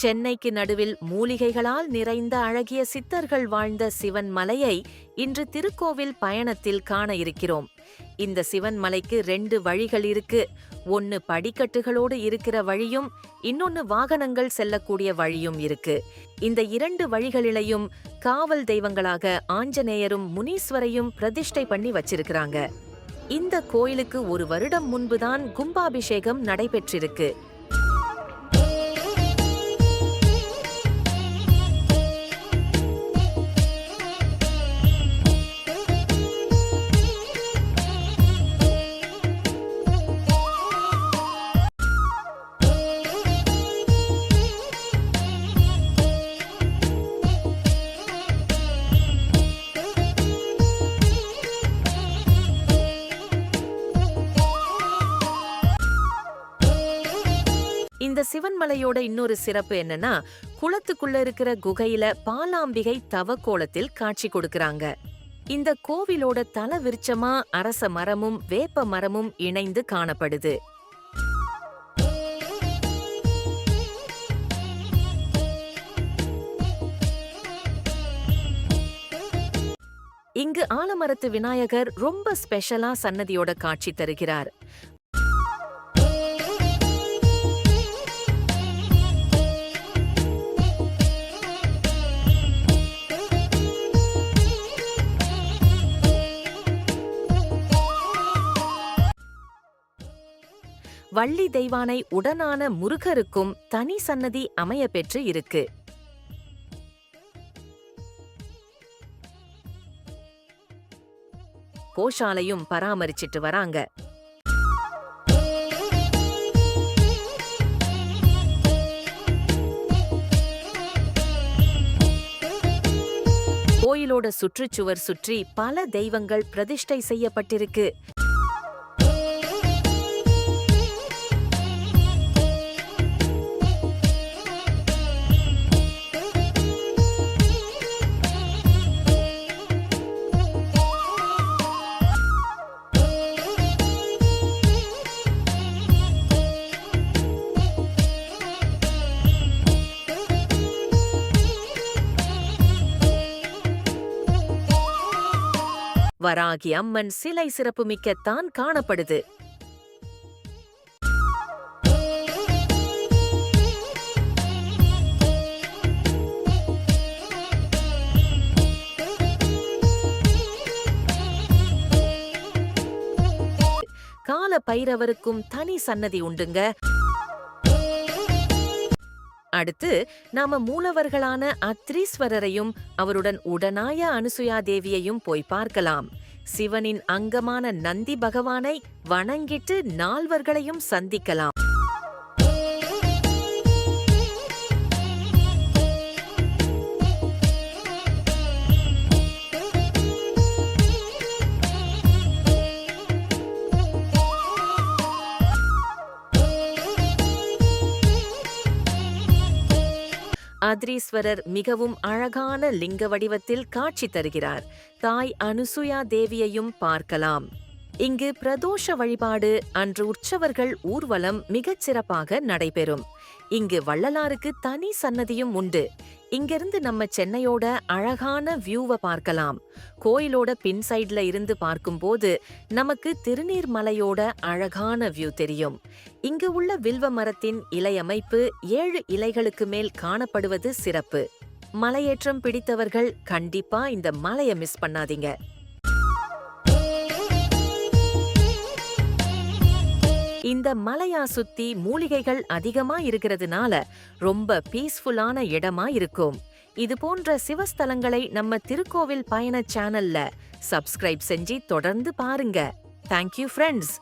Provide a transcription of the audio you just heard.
சென்னைக்கு நடுவில் மூலிகைகளால் நிறைந்த அழகிய சித்தர்கள் வாழ்ந்த சிவன் மலையை இன்று திருக்கோவில் பயணத்தில் காண இருக்கிறோம். இந்த சிவன் மலைக்கு ரெண்டு வழிகள் இருக்கு. ஒன்னு படிக்கட்டுகளோடு இருக்கிற வழியும் இன்னொன்னு வாகனங்கள் செல்லக்கூடிய வழியும் இருக்கு. இந்த இரண்டு வழிகளிலையும் காவல் தெய்வங்களாக ஆஞ்சநேயரும் முனீஸ்வரையும் பிரதிஷ்டை பண்ணி வச்சிருக்கிறாங்க. இந்த கோயிலுக்கு ஒரு வருடம் முன்புதான் கும்பாபிஷேகம் நடைபெற்றிருக்கு. இந்த சிவன்மலையோட இன்னொரு சிறப்பு என்னன்னா குளத்துக்குள்ள இருக்கிற குகையில பாலாம்பிகை தவக்கோலத்தில் காட்சி கொடுக்கறாங்க. இந்த கோவிலோட தல விருட்சமா அரச மரமும் வேப்ப மரமும் இணைந்து காணப்படுது. இங்கு ஆலமரத்து விநாயகர் ரொம்ப ஸ்பெஷலா சன்னதியோட காட்சி தருகிறார். வள்ளி தெய்வானை உடனான முருகருக்கும் தனி சன்னதி அமைய பெற்று இருக்கு. கோஷாலையும் பராமரிச்சிட்டு வராங்க. கோயிலோட சுற்றுச்சுவர் சுற்றி பல தெய்வங்கள் பிரதிஷ்டை செய்யப்பட்டிருக்கு. வராகி அம்மன் சிலை சிறப்புமிக்கத்தான் காணப்படுது. கால பைரவருக்கும் தனி சன்னதி உண்டுங்க. அடுத்து நாம மூலவர்களான அத்ரீஸ்வரரையும் அவருடன் உடனாய அனுசுயா தேவியையும் போய் பார்க்கலாம். சிவனின் அங்கமான நந்தி பகவானை வணங்கிட்டு நால்வர்களையும் சந்திக்கலாம். அத்ரீஸ்வரர் மிகவும் அழகான லிங்க வடிவத்தில் காட்சி தருகிறார். தாய் அனுசுயா தேவியையும் பார்க்கலாம். இங்கு பிரதோஷ வழிபாடு அன்று உற்சவர்கள் ஊர்வலம் மிகச் சிறப்பாக நடைபெறும். இங்கு வள்ளலாருக்கு தனி சன்னதியும் உண்டு. இங்கிருந்து நம்ம சென்னையோட அழகான வியூவை பார்க்கலாம். கோயிலோட பின் சைட்ல இருந்து பார்க்கும்போது நமக்கு திருநீர்மலையோட அழகான வியூ தெரியும். இங்கு உள்ள வில்வ மரத்தின் இலையமைப்பு ஏழு இலைகளுக்கு மேல் காணப்படுவது சிறப்பு. மலையேற்றம் பிடித்தவர்கள் கண்டிப்பா இந்த மலையை மிஸ் பண்ணாதீங்க. இந்த மலையா சுத்தி மூலிகைகள் அதிகமா இருக்கிறதுனால ரொம்ப பீஸ்ஃபுல்லான இடமா இருக்கும். இது போன்ற சிவஸ்தலங்களை நம்ம திருக்கோவில் பயண சேனல்ல சப்ஸ்கிரைப் செஞ்சு தொடர்ந்து பாருங்க. Thank you friends